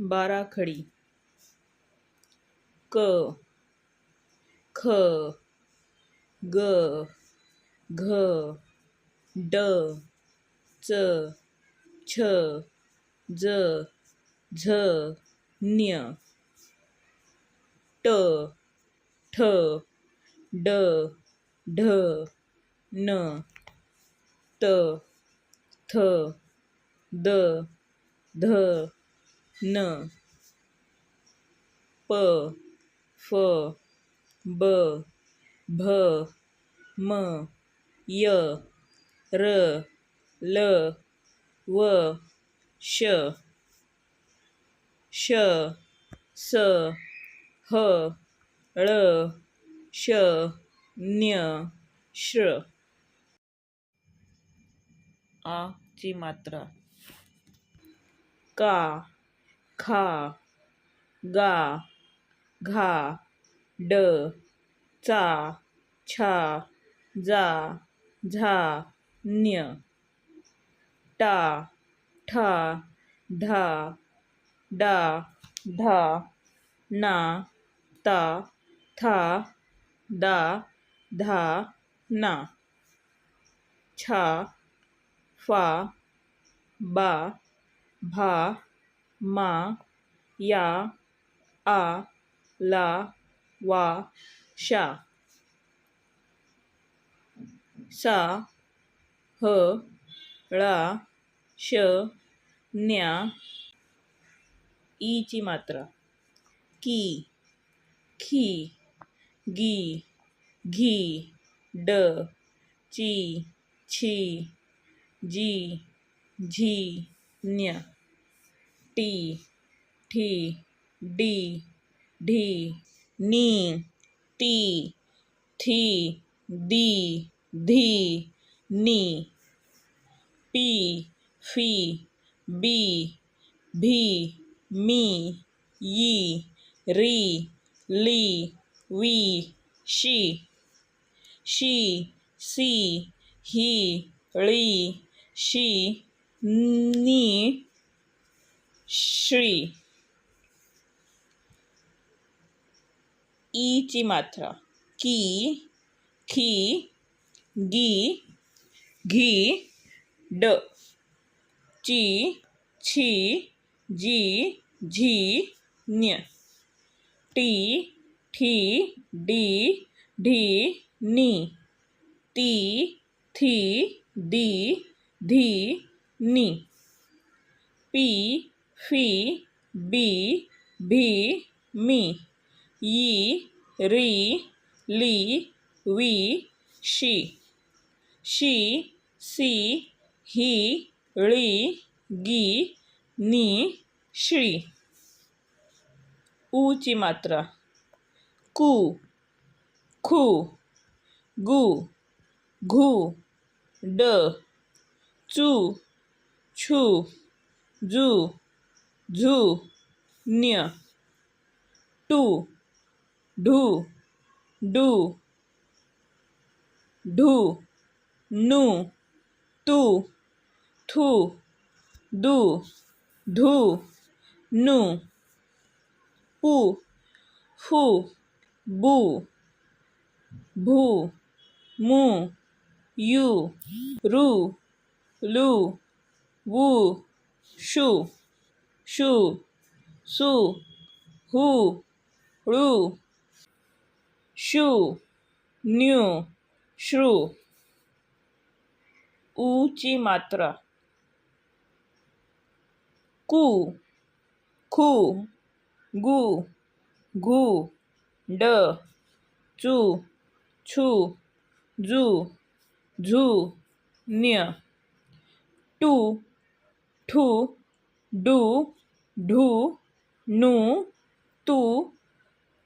बाराखडी क. ख. ग. घ. ड. च. छ. ज. झ. न्य ट. ठ. ड. ढ. न. त. थ. द. ध. न प फ ब भ म य र ल व श श स ह ळ श ण्य श्र आ ची मात्रा. का? खा, गा, घा, ड, चा, छा, जा, झा, न्य, टा, ठा, धा, डा, धा, ना, ता, था, दा, धा, ना, छा, फा, बा, भा मा या आ ला वा शा. सा ह ळा श न्या ईची मात्रा. की खी गी घी ड ची छी जी झी न्या टी, ठी, डी, ढी, नी ती थी, दी, धी, नी, पी, फ़ी, बी, भी, मी यी री, ली, वी, शी शी, सी, ही, ळी, शी, नी श्री ईची मात्रा की खी गी घी ड ची छी जी झी ન્ય टी ठी डी ढी नी ती थी दी धी नी पी फ़ी, बी, भी, मी यी री, ली, वी, शी। शी, सी, ही, ळी, गी, नी, श्री। ऊची मात्रा। कू। खू। गु। घू। ड। चू। छू। जू। ન્ય टू, ढू, डू, ढू, नू, तू, थू, दू, धू, नु, पू, फू, बू, भू, मू, यू, रू, लू, वू, शू। शू सू हू ळू शू न्यू श्रू. ऊची मात्रा. कू खू गू घू ड चू छू जू झू न्य. टू ठू डू, ढू, नू, तू,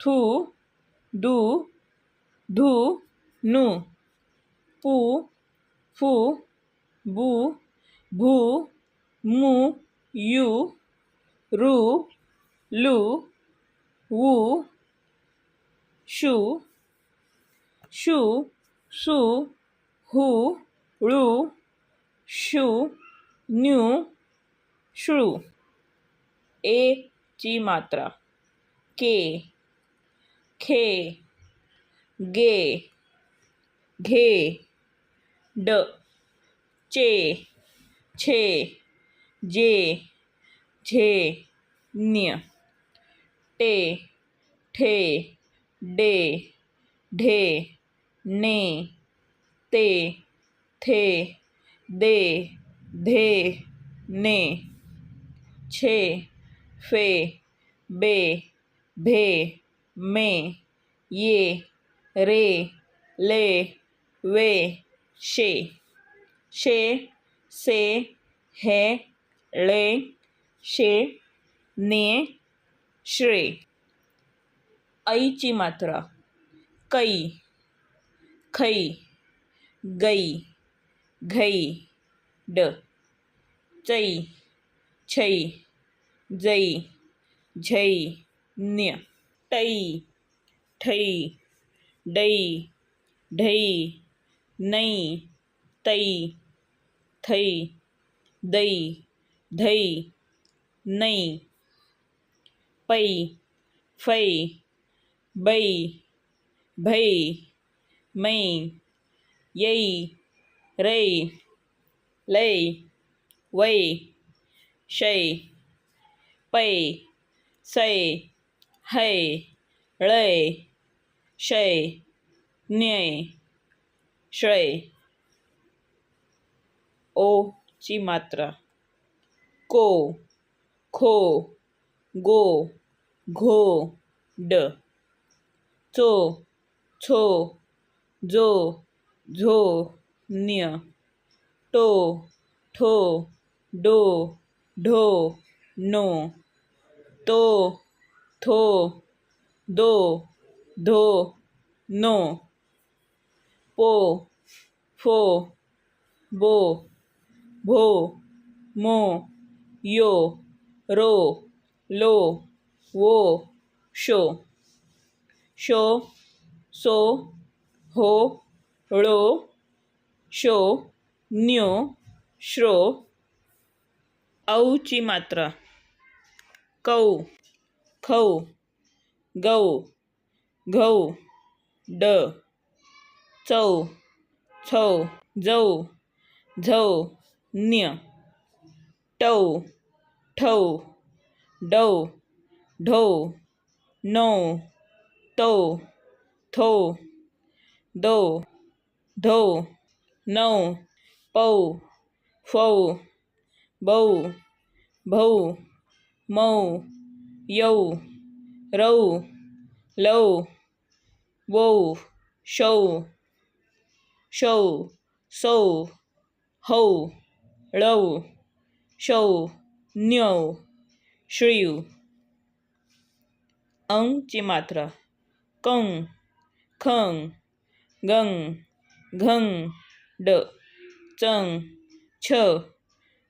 थू, दू, धू, नु, पू, फू, बू, भू, मू, यू, रू, लू, वू, शू शू, सू, हू ळू शू, न्यू शुरू। ए, जी मात्रा। के, खे, गे, घे, ड, चे, छे, जे, झे, न्य। टे, ठे, डे, ढे, ने, ते, थे, दे, धे, ने। छे, फे, बे, भे, मे, ये, रे, ले, वे, शे। शे, से, है, ले, शे, ने, श्रे। ऐची मात्रा। कई, खई, गई, घई, ड। चई। छई, जई, झई, न्य, टई, ठई, डई, ढई, नई, तई, थई, दई, धई, नई, पई, फई, बई, भई, मई, यई, रई, लई, वई शै पै सै है ळय शै न्यय श्रय ची मात्रा. को खो गो घो ड. चो छो जो झो न्य. टो ठो डो. ढो, नो तो थो, दो, धो, नो, पो, फो, बो, भो, मो, यो, रो, लो, वो, शो शो, सो, हो ड़ो शो, न्यो, श्रो औची मात्रा. कौ खऊ गौ घऊ ड चौ छौ जौ झौ न्य टौ ठौ डौ ढो नौ तौ थौ दौ धौ नौ पौ फौ bầu. Bầu. Màu dâu râu lâu vô sâu sâu sâu hầu. Lâu sâu nhiều shriu અંગ chỉ માત્ર king khâng. Gần gần đ chân chờ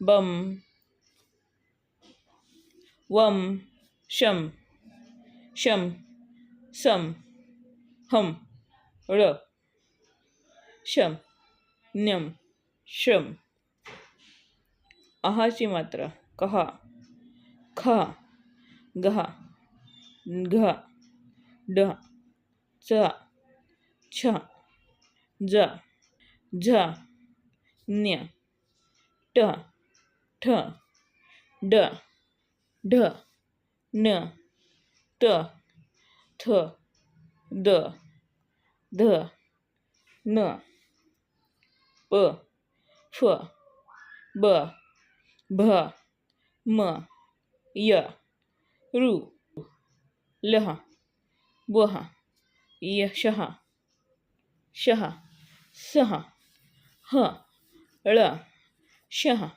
बम। वम। शम। शम। सम। हम। र। शम। न्यम। शम अहाची मात्रा। कहा। ख। गहा। घ। ड। च। छ। ज। झ। न्य। ट। ઠ ડ ઢ ન ત થ દ ધ ન પ ફ બ ભ મ ય ઋ લહ વહ યશઃ શહ સહ હ ળ શહ